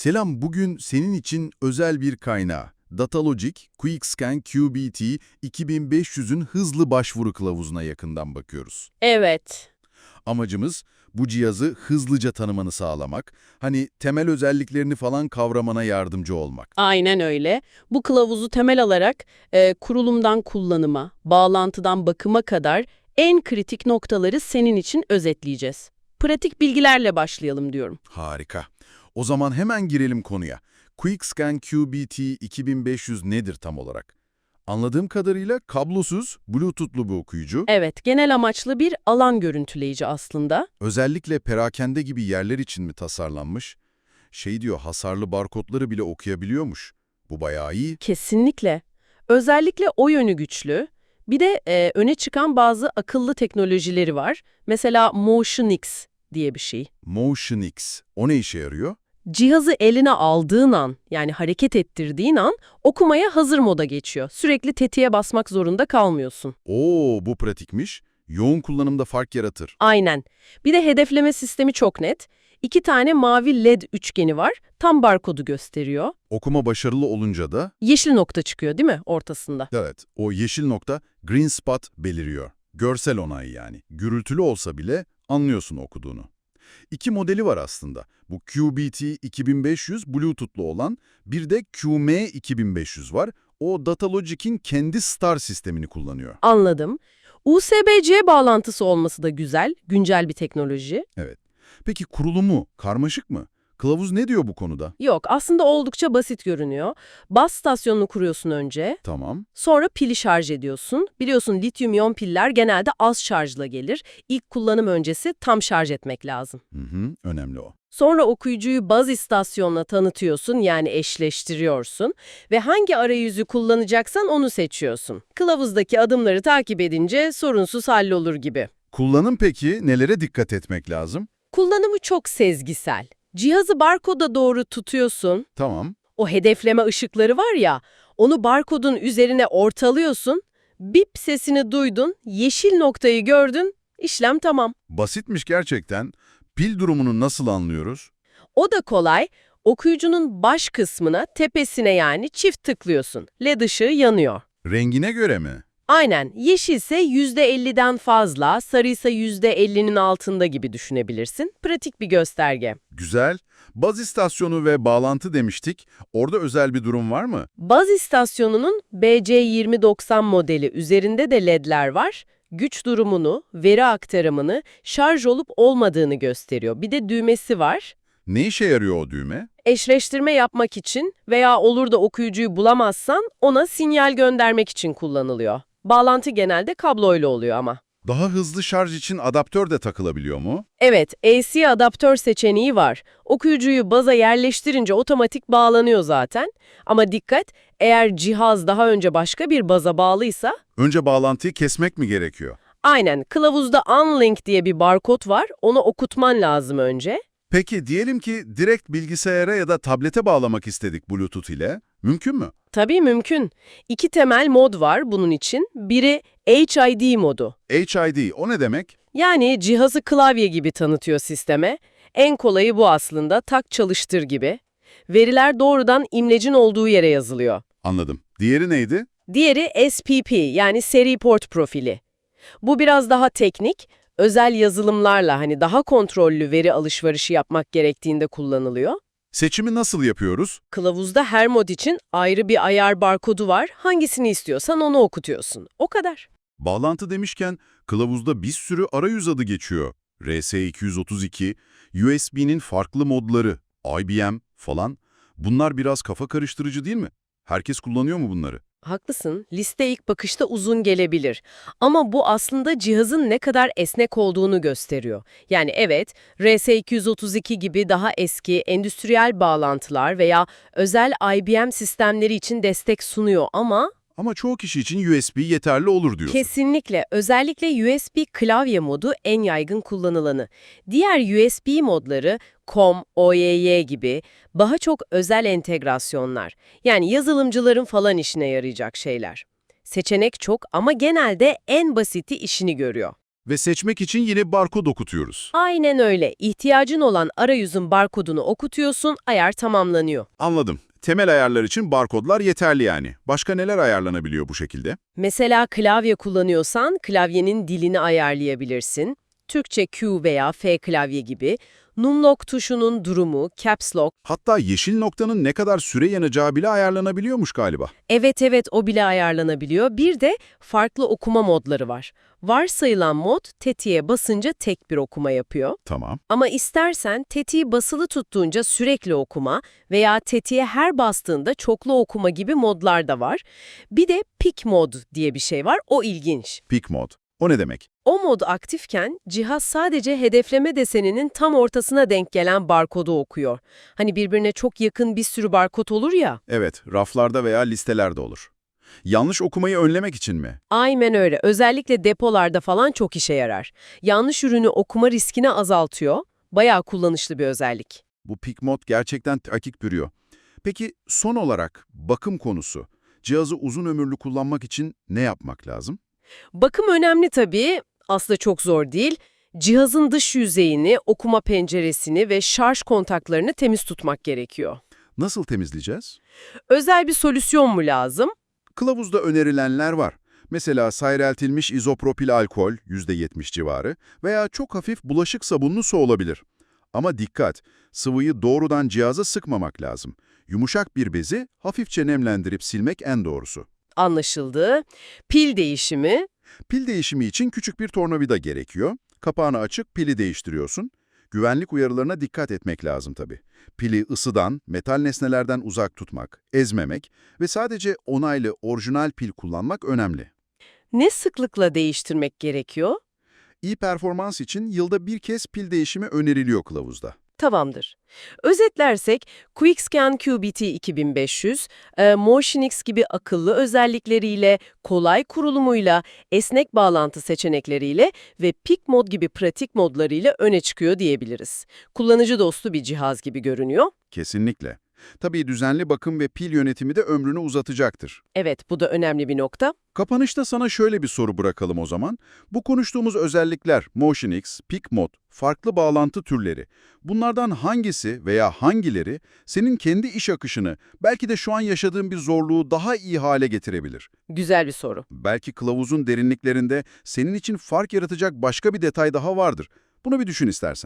Selam, bugün senin için özel bir kaynağı. Datalogic QuickScan QBT 2500'ün hızlı başvuru kılavuzuna yakından bakıyoruz. Evet. Amacımız bu cihazı hızlıca tanımanı sağlamak, hani temel özelliklerini falan kavramana yardımcı olmak. Aynen öyle. Bu kılavuzu temel alarak e, kurulumdan kullanıma, bağlantıdan bakıma kadar en kritik noktaları senin için özetleyeceğiz. Pratik bilgilerle başlayalım diyorum. Harika. O zaman hemen girelim konuya. QuickScan QBT 2500 nedir tam olarak? Anladığım kadarıyla kablosuz, Bluetooth'lu bir okuyucu. Evet, genel amaçlı bir alan görüntüleyici aslında. Özellikle perakende gibi yerler için mi tasarlanmış? Şey diyor, hasarlı barkodları bile okuyabiliyormuş. Bu bayağı iyi. Kesinlikle. Özellikle o yönü güçlü. Bir de e, öne çıkan bazı akıllı teknolojileri var. Mesela MotionX diye bir şey. MotionX. O ne işe yarıyor? Cihazı eline aldığın an, yani hareket ettirdiğin an okumaya hazır moda geçiyor. Sürekli tetiğe basmak zorunda kalmıyorsun. Oo, bu pratikmiş. Yoğun kullanımda fark yaratır. Aynen. Bir de hedefleme sistemi çok net. İki tane mavi led üçgeni var. Tam barkodu gösteriyor. Okuma başarılı olunca da, Yeşil nokta çıkıyor değil mi ortasında? evet, o yeşil nokta green spot beliriyor. Görsel onay yani. Gürültülü olsa bile anlıyorsun okuduğunu. İki modeli var aslında. Bu QBT 2500 Bluetooth'lu olan, bir de QM 2500 var. O Datalogic'in kendi Star sistemini kullanıyor. Anladım. USB-C bağlantısı olması da güzel, güncel bir teknoloji. Peki kurulumu karmaşık mı? Kılavuz ne diyor bu konuda? Yok, aslında oldukça basit görünüyor. Baz stasyonunu kuruyorsun önce, Tamam. sonra pili şarj ediyorsun. Biliyorsun lityum iyon piller genelde az şarjla gelir. İlk kullanım öncesi tam şarj etmek lazım. Hı hı, önemli o. Sonra okuyucuyu baz istasyonla tanıtıyorsun yani eşleştiriyorsun ve hangi arayüzü kullanacaksan onu seçiyorsun. Kılavuzdaki adımları takip edince sorunsuz hallolur gibi. Kullanım peki nelere dikkat etmek lazım? Kullanımı çok sezgisel. Cihazı barkoda doğru tutuyorsun. Tamam. O hedefleme ışıkları var ya, onu barkodun üzerine ortalıyorsun. Bip sesini duydun, yeşil noktayı gördün, işlem tamam. Basitmiş gerçekten. Pil durumunu nasıl anlıyoruz? O da kolay. Okuyucunun baş kısmına, tepesine yani çift tıklıyorsun. LED ışığı yanıyor. Rengine göre mi? Aynen, yeşilse %50'den fazla, sarıysa %50'nin altında gibi düşünebilirsin. Pratik bir gösterge. Güzel. Baz istasyonu ve bağlantı demiştik. Orada özel bir durum var mı? Baz istasyonunun BC2090 modeli üzerinde de ledler var. Güç durumunu, veri aktarımını, şarj olup olmadığını gösteriyor. Bir de düğmesi var. Ne işe yarıyor o düğme? Eşleştirme yapmak için veya olur da okuyucuyu bulamazsan ona sinyal göndermek için kullanılıyor. Bağlantı genelde kabloyla oluyor ama. Daha hızlı şarj için adaptör de takılabiliyor mu? Evet, AC adaptör seçeneği var. Okuyucuyu baza yerleştirince otomatik bağlanıyor zaten. Ama dikkat, eğer cihaz daha önce başka bir baza bağlıysa, Önce bağlantıyı kesmek mi gerekiyor? aynen kılavuzda unlink diye bir barkod var, onu okutman lazım önce. Peki diyelim ki direkt bilgisayara ya da tablete bağlamak istedik Bluetooth ile. Mümkün mü? Tabii mümkün. İki temel mod var bunun için. Biri HID modu. HID o ne demek? Yani cihazı klavye gibi tanıtıyor sisteme. En kolayı bu aslında, tak çalıştır gibi. Veriler doğrudan imlecin olduğu yere yazılıyor. Anladım. Diğeri neydi? Diğeri SPP yani seri port profili. Bu biraz daha teknik, özel yazılımlarla hani daha kontrollü veri alışverişi yapmak gerektiğinde kullanılıyor. Seçimi nasıl yapıyoruz? Kılavuzda her mod için ayrı bir ayar barkodu var. Hangisini istiyorsan onu okutuyorsun. O kadar. Bağlantı demişken kılavuzda bir sürü arayüz adı geçiyor. RS232, USB'nin farklı modları, IBM falan. Bunlar biraz kafa karıştırıcı değil mi? Herkes kullanıyor mu bunları? Haklısın, liste ilk bakışta uzun gelebilir. Ama bu aslında cihazın ne kadar esnek olduğunu gösteriyor. Yani evet, RS232 gibi daha eski endüstriyel bağlantılar veya özel IBM sistemleri için destek sunuyor ama Ama çoğu kişi için USB yeterli olur diyorsun. kesinlikle özellikle USB klavye modu en yaygın kullanılanı. Diğer USB modları COM, OYY gibi daha çok özel entegrasyonlar. Yani yazılımcıların falan işine yarayacak şeyler. Seçenek çok ama genelde en basiti işini görüyor. Ve seçmek için yine barkod okutuyoruz. Aynen öyle. İhtiyacın olan arayüzün barkodunu okutuyorsun, ayar tamamlanıyor. Anladım. Temel ayarlar için barkodlar yeterli yani. Başka neler ayarlanabiliyor bu şekilde? Mesela klavye kullanıyorsan klavyenin dilini ayarlayabilirsin. Türkçe Q veya F klavye gibi. Numlock tuşunun durumu, Caps Lock. Hatta yeşil noktanın ne kadar süre yanacağı bile ayarlanabiliyormuş galiba. Evet evet o bile ayarlanabiliyor. Bir de farklı okuma modları var. Varsayılan mod tetiğe basınca tek bir okuma yapıyor. Tamam. Ama istersen tetiği basılı tuttuğunca sürekli okuma veya tetiğe her bastığında çoklu okuma gibi modlar da var. Bir de pick mod diye bir şey var. O ilginç. Peak mod. O ne demek? O mod aktifken cihaz sadece hedefleme deseninin tam ortasına denk gelen barkodu okuyor. Hani birbirine çok yakın bir sürü barkod olur ya. Evet, raflarda veya listelerde olur. Yanlış okumayı önlemek için mi? Aynen öyle. Özellikle depolarda falan çok işe yarar. Yanlış ürünü okuma riskini azaltıyor. Bayağı kullanışlı bir özellik. Bu peak mod gerçekten takik bürüyor. Peki son olarak bakım konusu. Cihazı uzun ömürlü kullanmak için ne yapmak lazım? Bakım önemli tabii. Aslında çok zor değil. Cihazın dış yüzeyini, okuma penceresini ve şarj kontaklarını temiz tutmak gerekiyor. Nasıl temizleyeceğiz? Özel bir solüsyon mu lazım? Kılavuzda önerilenler var. Mesela seyreltilmiş izopropil alkol %70 civarı veya çok hafif bulaşık sabunlu su olabilir. Ama dikkat, sıvıyı doğrudan cihaza sıkmamak lazım. Yumuşak bir bezi hafifçe nemlendirip silmek en doğrusu. Anlaşıldı. Pil değişimi. Pil değişimi için küçük bir tornavida gerekiyor. Kapağını açıp pili değiştiriyorsun. Güvenlik uyarılarına dikkat etmek lazım tabii. Pili ısıdan, metal nesnelerden uzak tutmak, ezmemek ve sadece onaylı orijinal pil kullanmak önemli. Ne sıklıkla değiştirmek gerekiyor? İyi performans için yılda bir kez pil değişimi öneriliyor kılavuzda. Tamamdır. Özetlersek QuickScan QBT 2500, e, MotionX gibi akıllı özellikleriyle, kolay kurulumuyla, esnek bağlantı seçenekleriyle ve Peak Mod gibi pratik modlarıyla öne çıkıyor diyebiliriz. Kullanıcı dostu bir cihaz gibi görünüyor. Kesinlikle. Tabii düzenli bakım ve pil yönetimi de ömrünü uzatacaktır. Evet, bu da önemli bir nokta. Kapanışta sana şöyle bir soru bırakalım o zaman. Bu konuştuğumuz özellikler, MotionX, Peak Mod, farklı bağlantı türleri. Bunlardan hangisi veya hangileri senin kendi iş akışını, belki de şu an yaşadığın bir zorluğu daha iyi hale getirebilir? Güzel bir soru. Belki kılavuzun derinliklerinde senin için fark yaratacak başka bir detay daha vardır. Bunu bir düşün istersen.